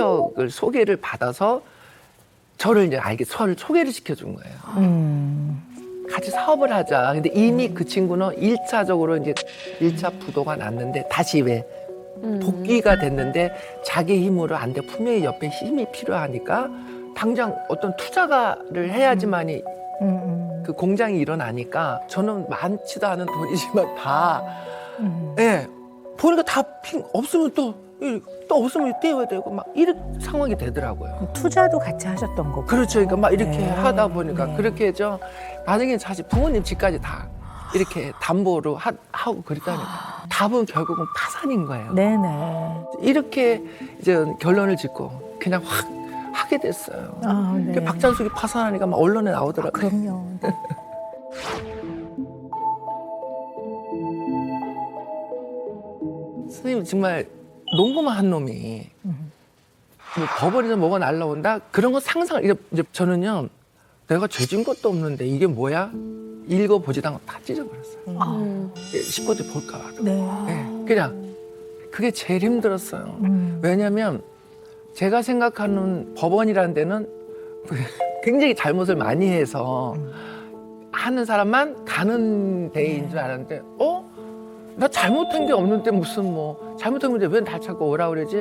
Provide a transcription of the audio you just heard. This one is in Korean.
친척을 소개를 받아서 저를 이제 알게 저를 소개를 시켜준 거예요. 음. 같이 사업을 하자. 근데 이미 그 친구는 일차적으로 이제 일차 부도가 났는데 다시 왜 복귀가 됐는데 자기 힘으로 안 돼. 분명히 옆에 힘이 필요하니까 당장 어떤 투자가를 해야지만이 음, 음. 그 공장이 일어나니까 저는 많지도 않은 돈이지만 다, 음. 예, 보니까 다 핑, 없으면 또, 이- 또 없으면 떼어야 되고 막 이런 상황이 되더라고요. 투자도 같이 하셨던 거고. 그렇죠. 그러니까 막 이렇게 네. 하다 보니까 네. 그렇게 해죠. 나중에 사실 부모님 집까지 다 이렇게 담보로 하, 하고 그랬다니까. 답은 결국은 파산인 거예요. 네네. 이렇게 이제 결론을 짓고 그냥 확 하게 됐어요. 아, 네. 그 박찬숙이 파산하니까 막 언론에 나오더라고요. 그럼요. 네. 선생님 정말 농구만 한 놈이 뭐 법원에서 뭐가 날라온다? 그런 거 상상 이제 저는요 내가 죄진 것도 없는데 이게 뭐야? 읽어보지도 않고 다 찢어버렸어요. 아, 식구들 볼까 봐. 네. 네, 그냥 그게 제일 힘들었어요. 음. 왜냐하면 제가 생각하는 법원이라는 데는 굉장히 잘못을 많이 해서 하는 사람만 가는 데인 줄 알았는데 어? 나 잘못한 게 없는데 무슨 뭐 잘못한 건데 왜날 자꾸 오라 그러지?